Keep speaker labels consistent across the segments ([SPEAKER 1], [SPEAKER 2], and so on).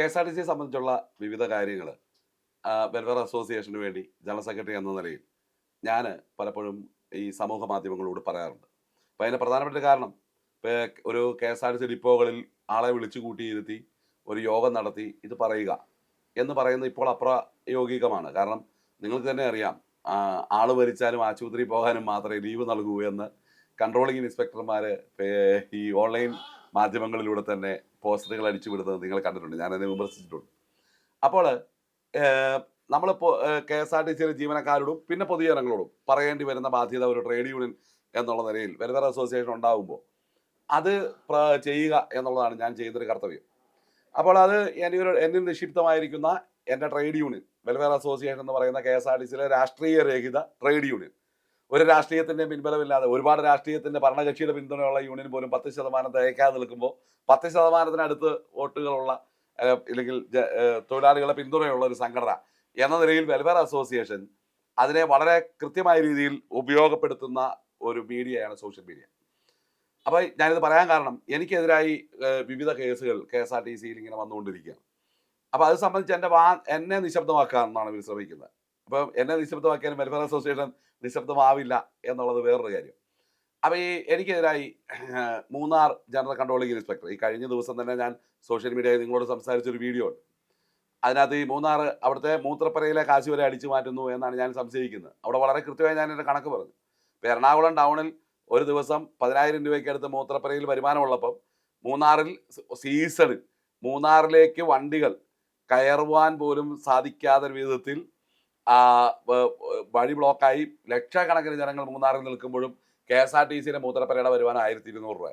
[SPEAKER 1] K S R T സിയെ സംബന്ധിച്ചുള്ള വിവിധ കാര്യങ്ങൾ വെൽഫെയർ അസോസിയേഷന് വേണ്ടി ജനറൽ സെക്രട്ടറി എന്ന നിലയിൽ ഞാൻ പലപ്പോഴും ഈ സമൂഹ മാധ്യമങ്ങളോട് പറയാറുണ്ട്. അപ്പോൾ അതിന്റെ പ്രധാനപ്പെട്ട കാരണം ഒരു K S R T C ഡിപ്പോകളിൽ ആളെ വിളിച്ചു കൂട്ടിയിരുത്തി ഒരു യോഗം നടത്തി ഇത് പറയുക എന്ന് പറയുന്നത് ഇപ്പോൾ അപ്രായോഗികമാണ്. കാരണം നിങ്ങൾക്ക് തന്നെ അറിയാം ആൾ ആൾ ഭരിച്ചാലും ആശുപത്രി പോകാനും മാത്രമേ ലീവ് നൽകൂ എന്ന് കൺട്രോളിംഗ് ഇൻസ്പെക്ടർമാർ ഈ ഓൺലൈൻ മാധ്യമങ്ങളിലൂടെ തന്നെ പോസ്റ്ററുകൾ അടിച്ചു വിടുന്നത് നിങ്ങൾ കണ്ടിട്ടുണ്ട്. ഞാനതിനെ വിമർശിച്ചിട്ടുണ്ട്. അപ്പോൾ നമ്മളിപ്പോൾ കെ എസ് ആർ ടി സിയിലെ ജീവനക്കാരോടും പിന്നെ പൊതുജനങ്ങളോടും പറയേണ്ടി വരുന്ന ബാധ്യത ഒരു ട്രേഡ് യൂണിയൻ എന്നുള്ള നിലയിൽ വെൽഫെയർ അസോസിയേഷൻ ഉണ്ടാകുമ്പോൾ അത് ചെയ്യുക എന്നുള്ളതാണ് ഞാൻ ചെയ്യുന്നൊരു കർത്തവ്യം. അപ്പോൾ അത് എന്നിൽ എന്നിൽ നിക്ഷിപ്തമായിരിക്കുന്ന എന്റെ ട്രേഡ് യൂണിയൻ വെൽഫെയർ അസോസിയേഷൻ എന്ന് പറയുന്ന കെ എസ് ആർ ടി സിയിലെ രാഷ്ട്രീയ രഹിത ട്രേഡ് യൂണിയൻ. ഒരു രാഷ്ട്രീയത്തിന്റെ പിൻബലമില്ലാതെ ഒരുപാട് രാഷ്ട്രീയത്തിന്റെ ഭരണകക്ഷിയുടെ പിന്തുണയുള്ള യൂണിയൻ പോലും പത്ത് ശതമാനം തയ്ക്കാതെ നിൽക്കുമ്പോൾ പത്ത് ശതമാനത്തിനടുത്ത് വോട്ടുകളുള്ള ഇല്ലെങ്കിൽ തൊഴിലാളികളെ പിന്തുണയുള്ള ഒരു സംഘടന എന്ന നിലയിൽ വെൽഫെയർ അസോസിയേഷൻ അതിനെ വളരെ കൃത്യമായ രീതിയിൽ ഉപയോഗപ്പെടുത്തുന്ന ഒരു മീഡിയയാണ് സോഷ്യൽ മീഡിയ. അപ്പോൾ ഞാനിത് പറയാൻ കാരണം എനിക്കെതിരായി വിവിധ കേസുകൾ കെ എസ് ആർ ടി സിയിൽ ഇങ്ങനെ വന്നുകൊണ്ടിരിക്കുകയാണ് അപ്പോൾ അത് സംബന്ധിച്ച് എന്റെ വാ എന്നെ നിശബ്ദമാക്കാൻ എന്നാണ് ഇവർ ശ്രമിക്കുന്നത്. അപ്പം എന്നെ നിശബ്ദമാക്കിയാലും വെൽഫെയർ അസോസിയേഷൻ നിശബ്ദമാവില്ല എന്നുള്ളത് വേറൊരു കാര്യം. അപ്പോൾ ഈ എനിക്കെതിരായി മൂന്നാർ ജനറൽ കൺട്രോളിംഗ് ഇൻസ്പെക്ടർ. ഈ കഴിഞ്ഞ ദിവസം തന്നെ ഞാൻ സോഷ്യൽ മീഡിയയിൽ നിങ്ങളോട് സംസാരിച്ചൊരു വീഡിയോ ഉണ്ട്. അതിനകത്ത് ഈ മൂന്നാർ അവിടുത്തെ മൂത്രപ്പരയിലെ കാശി വരെ അടിച്ചു മാറ്റുന്നു എന്നാണ് ഞാൻ സംശയിക്കുന്നത്. അവിടെ വളരെ കൃത്യമായി ഞാൻ എന്റെ കണക്ക് പറഞ്ഞു. ഇപ്പോൾ എറണാകുളം ടൗണിൽ ഒരു ദിവസം പതിനായിരം രൂപയ്ക്ക് അടുത്ത് മൂത്രപ്പരയിൽ വരുമാനമുള്ളപ്പം മൂന്നാറിൽ സീസണിൽ മൂന്നാറിലേക്ക് വണ്ടികൾ കയറുവാൻ പോലും സാധിക്കാത്ത വിധത്തിൽ വഴി ബ്ലോക്കായി ലക്ഷക്കണക്കിന് ജനങ്ങൾ മൂന്നാറിൽ നിൽക്കുമ്പോഴും കെ എസ് ആർ ടി സിയിലെ മൂത്രപ്പരയുടെ വരുമാനം ആയിരത്തി ഇരുന്നൂറ് രൂപ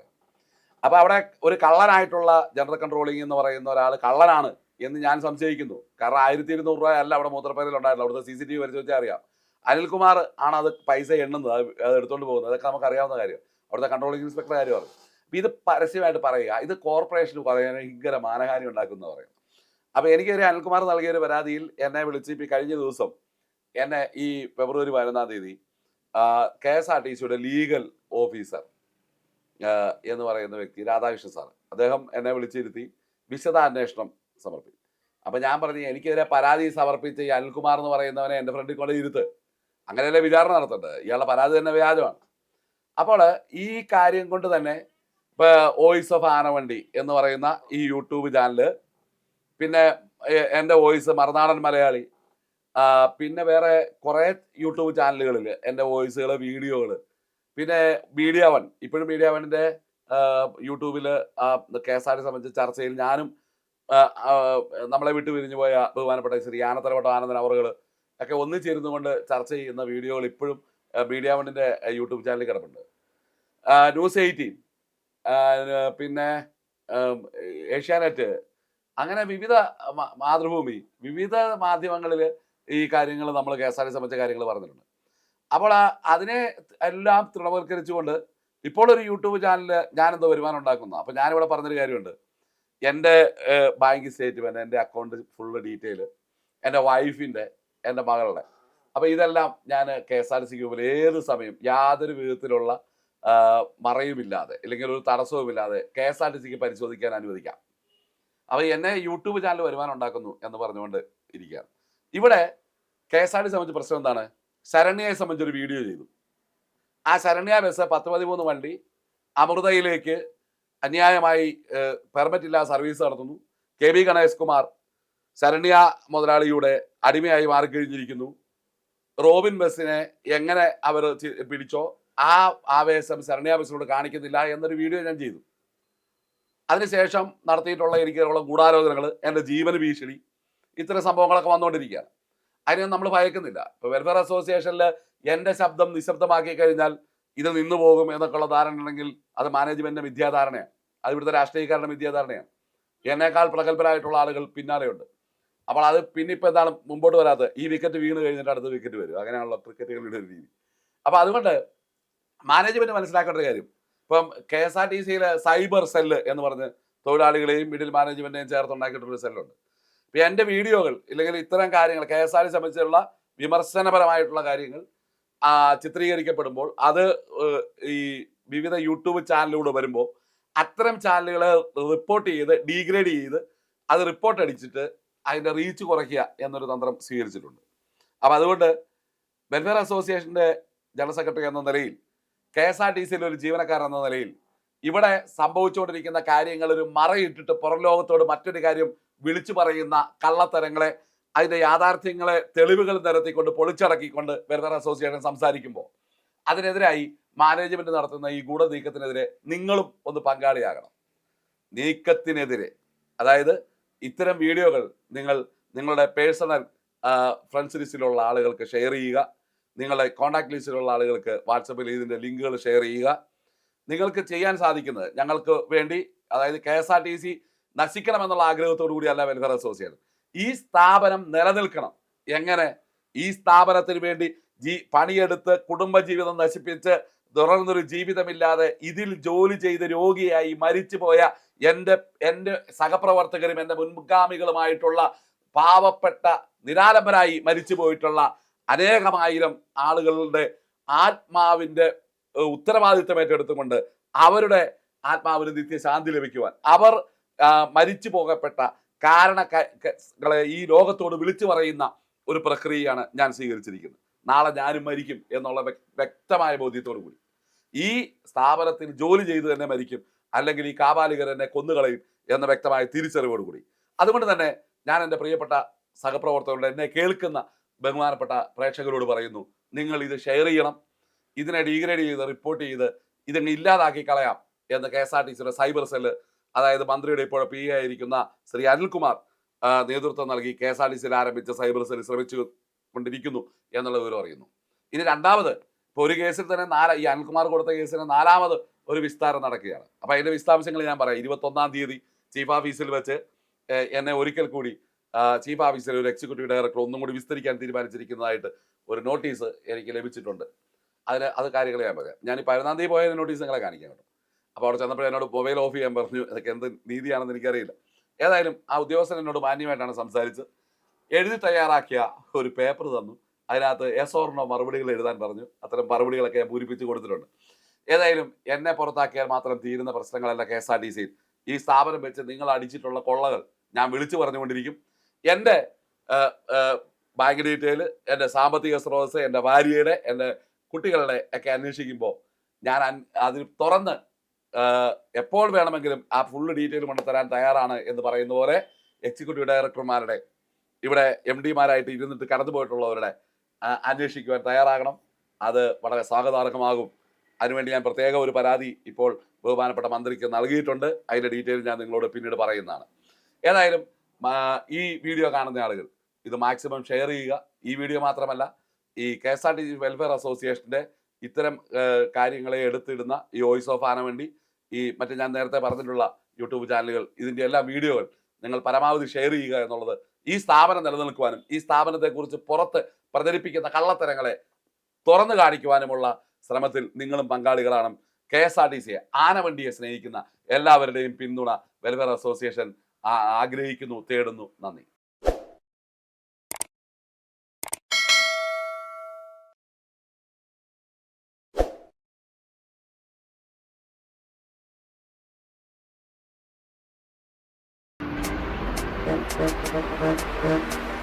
[SPEAKER 1] അപ്പോൾ അവിടെ ഒരു കള്ളനായിട്ടുള്ള ജനറൽ കൺട്രോളിംഗ് എന്ന് പറയുന്ന ഒരാൾ കള്ളനാണ് എന്ന് ഞാൻ സംശയിക്കുന്നു. കാരണം ആയിരത്തി ഇരുന്നൂറ് രൂപ അല്ല അവിടെ മൂത്രപ്പരയിൽ ഉണ്ടായിരുന്നു അവിടുത്തെ സി സി ടി വി പരിശോധിച്ചാൽ അറിയാം. അനിൽകുമാർ ആണ് അത് പൈസ എണ്ണുന്നത്. അത് എടുത്തുകൊണ്ട് പോകുന്നത്. അതൊക്കെ നമുക്ക് അറിയാവുന്ന കാര്യം. അവിടുത്തെ കൺട്രോളിംഗ് ഇൻസ്പെക്ടർ കാര്യം പറഞ്ഞു അപ്പോൾ ഇത് പരസ്യമായിട്ട് പറയുക. ഇത് കോർപ്പറേഷന് ഭയങ്കര മാനഹാനി ഉണ്ടാക്കുന്ന പറയും. അപ്പോൾ എനിക്കൊരു അനിൽകുമാർ നൽകിയ ഒരു പരാതിയിൽ എന്നെ വിളിച്ച് ഇപ്പോൾ ഈ കഴിഞ്ഞ ദിവസം എന്നെ ഈ ഫെബ്രുവരി പതിനൊന്നാം തീയതി കെ എസ് ആർ ടി സിയുടെ ലീഗൽ ഓഫീസർ എന്ന് പറയുന്ന വ്യക്തി രാധാകൃഷ്ണൻ സാർ അദ്ദേഹം എന്നെ വിളിച്ചിരുത്തി വിശദാന്വേഷണം സമർപ്പിച്ചു അപ്പം ഞാൻ പറഞ്ഞു എനിക്കെതിരെ പരാതി സമർപ്പിച്ച ഈ അനിൽകുമാർ എന്ന് പറയുന്നവനെ എന്റെ ഫ്രണ്ടിൽ കൊണ്ട് ഇരുത്ത്. അങ്ങനെയല്ലേ വിചാരണ നടത്തേണ്ടത്? ഇയാളുടെ പരാതി തന്നെ വ്യാജമാണ്. അപ്പോൾ ഈ കാര്യം കൊണ്ട് തന്നെ ഇപ്പോൾ വോയിസ് ഓഫ് ആനവണ്ടി എന്ന് പറയുന്ന ഈ യൂട്യൂബ് ചാനൽ പിന്നെ എന്റെ വോയിസ് മറുനാടൻ മലയാളി പിന്നെ വേറെ കുറേ യൂട്യൂബ് ചാനലുകളിൽ എന്റെ വോയിസുകൾ വീഡിയോകൾ പിന്നെ മീഡിയ വൺ. ഇപ്പോഴും മീഡിയ വണ്ണിന്റെ യൂട്യൂബിൽ കെ എസ് ടി സംബന്ധിച്ച ചർച്ചയിൽ ഞാനും നമ്മളെ വിട്ടു പിരിഞ്ഞു പോയ ബഹുമാനപ്പെട്ട ശ്രീ ആനത്തലവട്ട ആനന്ദൻ അവറുകൾ ഒക്കെ ഒന്നിച്ചിരുന്നു കൊണ്ട് ചർച്ച ചെയ്യുന്ന വീഡിയോകൾ ഇപ്പോഴും മീഡിയ വണ്ണിന്റെ യൂട്യൂബ് ചാനലിൽ കിടപ്പുണ്ട്. News eighteen. പിന്നെ ഏഷ്യാനെറ്റ്. അങ്ങനെ വിവിധ മാതൃഭൂമി വിവിധ മാധ്യമങ്ങളിൽ ഈ കാര്യങ്ങൾ നമ്മൾ കെ എസ് ആർ ടി സംബന്ധിച്ച കാര്യങ്ങൾ പറഞ്ഞിട്ടുണ്ട്. അപ്പോൾ ആ- അതിനെ എല്ലാം തൃണവൽക്കരിച്ചുകൊണ്ട് ഇപ്പോൾ ഒരു യൂട്യൂബ് ചാനലിൽ ഞാനെന്തോ വരുമാനം ഉണ്ടാക്കുന്നു. അപ്പോൾ ഞാനിവിടെ പറഞ്ഞൊരു കാര്യമുണ്ട്. എന്റെ ബാങ്ക് സ്റ്റേറ്റ്മെന്റ് എന്റെ അക്കൗണ്ട് ഫുള്ള് ഡീറ്റെയിൽ എന്റെ വൈഫിന്റെ എന്റെ മകളുടെ. അപ്പോൾ ഇതെല്ലാം ഞാൻ കെ എസ് ആർ ടി പോലെ ഏത് സമയം യാതൊരു വിധത്തിലുള്ള മറയുമില്ലാതെ അല്ലെങ്കിൽ ഒരു തടസ്സവുമില്ലാതെ കെ എസ് ആർ ടി സിക്ക് പരിശോധിക്കാൻ അനുവദിക്കാം. അപ്പോൾ എന്നെ യൂട്യൂബ് ചാനൽ വരുമാനം ഉണ്ടാക്കുന്നു എന്ന് പറഞ്ഞുകൊണ്ട് ഇരിക്കുകയാണ്. ഇവിടെ കെ എസ് ആർ ടി സംബന്ധിച്ച് പ്രശ്നം എന്താണ്? ശരണ്യയെ സംബന്ധിച്ച് ഒരു വീഡിയോ ചെയ്തു. ആ ശരണ്യ ബസ് പത്ത് പതിമൂന്ന് വണ്ടി അമൃതയിലേക്ക് അന്യായമായി പെർമിറ്റ് ഇല്ലാതെ സർവീസ് നടത്തുന്നു. കെ ബി ഗണേഷ് കുമാർ ശരണ്യ മുതലാളിയുടെ അടിമയായി മാറിക്കഴിഞ്ഞിരിക്കുന്നു. റോബിൻ ബസ്സിനെ എങ്ങനെ അവർ പിടിച്ചോ? ആ ആവേശം ശരണ്യ ബസ്സിനോട് കാണിക്കുന്നില്ല എന്നൊരു വീഡിയോ ഞാൻ ചെയ്തു. അതിനുശേഷം നടത്തിയിട്ടുള്ള എനിക്കുള്ള ഗൂഢാലോചനകൾ എന്റെ ജീവന ഭീഷണി ഇത്തരം സംഭവങ്ങളൊക്കെ വന്നുകൊണ്ടിരിക്കുകയാണ് അതിനൊന്നും നമ്മൾ ഭയക്കുന്നില്ല. ഇപ്പോൾ വെൽഫെയർ അസോസിയേഷനിൽ എന്റെ ശബ്ദം നിശബ്ദമാക്കി കഴിഞ്ഞാൽ ഇത് നിന്നു പോകും എന്നൊക്കെയുള്ള ധാരണ ഉണ്ടെങ്കിൽ അത് മാനേജ്മെന്റിന്റെ മിഥ്യാധാരണയാണ്. അത് ഇവിടുത്തെ രാഷ്ട്രീയക്കാരുടെ മിഥ്യാധാരണയാണ്. എന്നേക്കാൾ പ്രഗത്ഭരായിട്ടുള്ള ആളുകൾ പിന്നാലെയുണ്ട്. അപ്പോൾ അത് പിന്നെ ഇപ്പോൾ എന്താണ് മുമ്പോട്ട് വരാത്തത് ഈ വിക്കറ്റ് വീണ് കഴിഞ്ഞിട്ട് അടുത്ത വിക്കറ്റ് വരും. അങ്ങനെയാണല്ലോ ക്രിക്കറ്റുകളുടെ ഒരു രീതി. അപ്പോൾ അതുകൊണ്ട് മാനേജ്മെന്റ് മനസ്സിലാക്കേണ്ട ഒരു കാര്യം. ഇപ്പം കെ എസ് ആർ ടി സിയിലെ സൈബർ സെല്ല് എന്ന് പറഞ്ഞ് തൊഴിലാളികളെയും മിഡിൽ ചേർത്ത് ഉണ്ടാക്കിയിട്ടുള്ള സെല്ലുണ്ട് എന്റെ വീഡിയോകൾ ഇല്ലെങ്കിൽ ഇത്തരം കാര്യങ്ങൾ കെ എസ് ആർ ടി സംബന്ധിച്ചുള്ള വിമർശനപരമായിട്ടുള്ള കാര്യങ്ങൾ ചിത്രീകരിക്കപ്പെടുമ്പോൾ അത് ഈ വിവിധ യൂട്യൂബ് ചാനലിലൂടെ വരുമ്പോൾ അത്തരം ചാനലുകളെ റിപ്പോർട്ട് ചെയ്ത് ഡീഗ്രേഡ് ചെയ്ത് അത് റിപ്പോർട്ട് അടിച്ചിട്ട് അതിന്റെ റീച്ച് കുറയ്ക്കുക എന്നൊരു തന്ത്രം സ്വീകരിച്ചിട്ടുണ്ട്. അപ്പോൾ അതുകൊണ്ട് വെൽഫെയർ അസോസിയേഷന്റെ ജനറൽ സെക്രട്ടറി എന്ന നിലയിൽ കെ എസ് ആർ ടി സിയിലെ ഒരു ജീവനക്കാരൻ എന്ന നിലയിൽ ഇവിടെ സംഭവിച്ചുകൊണ്ടിരിക്കുന്ന കാര്യങ്ങൾ ഒരു മറയിട്ടിട്ട് പുറം ലോകത്തോട് മറ്റൊരു കാര്യം വിളിച്ചു പറയുന്ന കള്ളത്തരങ്ങളെ അതിന്റെ യാഥാർത്ഥ്യങ്ങളെ തെളിവുകൾ നിരത്തിക്കൊണ്ട് പൊളിച്ചടക്കിക്കൊണ്ട് വെറുതെ അസോസിയേഷൻ സംസാരിക്കുമ്പോൾ അതിനെതിരായി മാനേജ്മെന്റ് നടത്തുന്ന ഈ ഗൂഢനീക്കത്തിനെതിരെ നിങ്ങളും ഒന്ന് പങ്കാളിയാകണം. നീക്കത്തിനെതിരെ. അതായത് ഇത്തരം വീഡിയോകൾ നിങ്ങൾ നിങ്ങളുടെ പേഴ്സണൽ ഫ്രണ്ട്സ് ലിസ്റ്റിലുള്ള ആളുകൾക്ക് ഷെയർ ചെയ്യുക. നിങ്ങളുടെ കോൺടാക്ട് ലിസ്റ്റിലുള്ള ആളുകൾക്ക് വാട്സപ്പിൽ ഇതിന്റെ ലിങ്കുകൾ ഷെയർ ചെയ്യുക. നിങ്ങൾക്ക് ചെയ്യാൻ സാധിക്കുന്നത് ഞങ്ങൾക്ക് വേണ്ടി അതായത് K S R T C നശിക്കണമെന്നുള്ള ആഗ്രഹത്തോടു കൂടിയല്ല വെൽഫെയർ അസോസിയേഷൻ. ഈ സ്ഥാപനം നിലനിൽക്കണം. എങ്ങനെ? ഈ സ്ഥാപനത്തിന് വേണ്ടി ജീ പണിയെടുത്ത് കുടുംബജീവിതം നശിപ്പിച്ച് തുടർന്നൊരു ജീവിതമില്ലാതെ ഇതിൽ ജോലി ചെയ്ത് രോഗിയായി മരിച്ചുപോയ എന്റെ എന്റെ സഹപ്രവർത്തകരും എന്റെ മുൻഗാമികളുമായിട്ടുള്ള പാവപ്പെട്ട നിരാലംബരായി മരിച്ചു പോയിട്ടുള്ള അനേകമായിരം ആളുകളുടെ ആത്മാവിന്റെ ഉത്തരവാദിത്തം ഏറ്റെടുത്തുകൊണ്ട് അവരുടെ ആത്മാവിന് നിത്യശാന്തി ലഭിക്കുവാൻ. അവർ മരിച്ചു പോകപ്പെട്ട കാരണങ്ങളെ ഈ ലോകത്തോട് വിളിച്ചു പറയുന്ന ഒരു പ്രക്രിയയാണ് ഞാൻ സ്വീകരിച്ചിരിക്കുന്നത്. നാളെ ഞാനും മരിക്കും എന്നുള്ള വ്യക്തമായ ബോധ്യത്തോടു കൂടി. ഈ സ്ഥാപനത്തിൽ ജോലി ചെയ്ത് തന്നെ മരിക്കും അല്ലെങ്കിൽ ഈ കാപാലികർ എന്നെ കൊന്നുകളയും എന്ന വ്യക്തമായ തിരിച്ചറിവോടുകൂടി അതുകൊണ്ട് തന്നെ ഞാൻ എന്റെ പ്രിയപ്പെട്ട സഹപ്രവർത്തകരോട് എന്നെ കേൾക്കുന്ന ബഹുമാനപ്പെട്ട പ്രേക്ഷകരോട് പറയുന്നു നിങ്ങൾ ഇത് ഷെയർ ചെയ്യണം. ഇതിനെ ഡീഗ്രേഡ് ചെയ്ത് റിപ്പോർട്ട് ചെയ്ത് ഇതങ്ങ് ഇല്ലാതാക്കി കളയാം എന്ന് കെ എസ് ആർ ടി സിയുടെ സൈബർ സെല്ല് അതായത് മന്ത്രിയുടെ ഇപ്പോൾ പി ആയിരിക്കുന്ന ശ്രീ അനിൽകുമാർ നേതൃത്വം നൽകി കെ എസ് ആർ ടി സിയിൽ ആരംഭിച്ച സൈബർ സെൽ ശ്രമിച്ചു കൊണ്ടിരിക്കുന്നു എന്നുള്ള വിവരം അറിയുന്നു. ഇനി രണ്ടാമത് ഇപ്പോൾ ഒരു കേസിൽ തന്നെ നാല ഈ അനിൽകുമാർ കൊടുത്ത കേസിന് നാലാമത് ഒരു വിസ്താരം നടക്കുകയാണ്. അപ്പൊ അതിന്റെ വിശദാംശങ്ങൾ ഞാൻ പറയാം. ഇരുപത്തൊന്നാം തീയതി ചീഫ് ഓഫീസിൽ വെച്ച് എന്നെ ഒരിക്കൽ കൂടി ചീഫ് ഓഫീസിൽ ഒരു എക്സിക്യൂട്ടീവ് ഡയറക്ടർ ഒന്നും കൂടി വിസ്തരിക്കാൻ തീരുമാനിച്ചിരിക്കുന്നതായിട്ട് ഒരു നോട്ടീസ് എനിക്ക് ലഭിച്ചിട്ടുണ്ട്. അതിന് അത് കാര്യങ്ങൾ ഞാൻ പറയാം. ഞാൻ ഈ പതിനൊന്നാം തീയതി പോയ നോട്ടീസ് നിങ്ങളെ കാണിക്കാം കേട്ടോ. അപ്പോൾ അവിടെ ചെന്നപ്പോൾ എന്നോട് മൊബൈൽ ഓഫ് ചെയ്യാൻ പറഞ്ഞു. അതൊക്കെ എന്ത് നീതിയാണെന്ന് എനിക്കറിയില്ല. ഏതായാലും ആ ഉദ്യോഗസ്ഥൻ എന്നോട് മാന്യമായിട്ടാണ് സംസാരിച്ചത് എഴുതി തയ്യാറാക്കിയ ഒരു പേപ്പർ തന്നു. അതിനകത്ത് എസ് ഓർണോ മറുപടികൾ എഴുതാൻ പറഞ്ഞു. അത്തരം മറുപടികളൊക്കെ ഞാൻ പൂരിപ്പിച്ച് കൊടുത്തിട്ടുണ്ട്. ഏതായാലും എന്നെ പുറത്താക്കിയാൽ മാത്രം തീരുന്ന പ്രശ്നങ്ങളല്ല കെ എസ് ആർ ടി സിയിൽ ഈ സ്ഥാപനം വെച്ച് നിങ്ങൾ അടിച്ചിട്ടുള്ള കൊള്ളകൾ ഞാൻ വിളിച്ചു പറഞ്ഞുകൊണ്ടിരിക്കും. എന്റെ ബാങ്ക് ഡീറ്റെയിൽ എന്റെ സാമ്പത്തിക സ്രോതസ് എന്റെ ഭാര്യയുടെ എന്റെ കുട്ടികളുടെ ഒക്കെ അന്വേഷിക്കുമ്പോൾ ഞാൻ അതിന് തുറന്ന് എപ്പോൾ വേണമെങ്കിലും ആ ഫുള്ള് ഡീറ്റെയിൽ കൊണ്ട് തരാൻ തയ്യാറാണ് എന്ന് പറയുന്ന പോലെ എക്സിക്യൂട്ടീവ് ഡയറക്ടർമാരുടെ ഇവിടെ എം ഡിമാരായിട്ട് ഇരുന്നിട്ട് കടന്നു പോയിട്ടുള്ളവരുടെ അന്വേഷിക്കുവാൻ തയ്യാറാകണം. അത് വളരെ സ്വാഗതാർഹമാകും. അതിനുവേണ്ടി ഞാൻ പ്രത്യേക ഒരു പരാതി ഇപ്പോൾ ബഹുമാനപ്പെട്ട മന്ത്രിക്ക് നൽകിയിട്ടുണ്ട്. അതിന്റെ ഡീറ്റെയിൽ ഞാൻ നിങ്ങളോട് പിന്നീട് പറയുന്നതാണ്. ഏതായാലും ഈ വീഡിയോ കാണുന്ന ആളുകൾ ഇത് മാക്സിമം ഷെയർ ചെയ്യുക. ഈ വീഡിയോ മാത്രമല്ല ഈ K S R T C welfare അസോസിയേഷന്റെ ഇത്തരം കാര്യങ്ങളെ എടുത്തിടുന്ന ഈ വോയിസ് ഓഫ് ആന വേണ്ടി ഈ മറ്റേ ഞാൻ നേരത്തെ പറഞ്ഞിട്ടുള്ള യൂട്യൂബ് ചാനലുകൾ ഇതിന്റെ എല്ലാ വീഡിയോകൾ നിങ്ങൾ പരമാവധി ഷെയർ ചെയ്യുക എന്നുള്ളത് ഈ സ്ഥാപനം നിലനിൽക്കുവാനും ഈ സ്ഥാപനത്തെക്കുറിച്ച് പുറത്ത് പ്രചരിപ്പിക്കുന്ന കള്ളത്തരങ്ങളെ തുറന്നു കാണിക്കുവാനുമുള്ള ശ്രമത്തിൽ നിങ്ങളും പങ്കാളികളാണ് കെ എസ് ആർ ടി സിയെ ആനവണ്ടിയെ സ്നേഹിക്കുന്ന എല്ലാവരുടെയും പിന്തുണ വെൽഫെയർ അസോസിയേഷൻ ആഗ്രഹിക്കുന്നു തേടുന്നു. നന്ദി.
[SPEAKER 2] Thank you.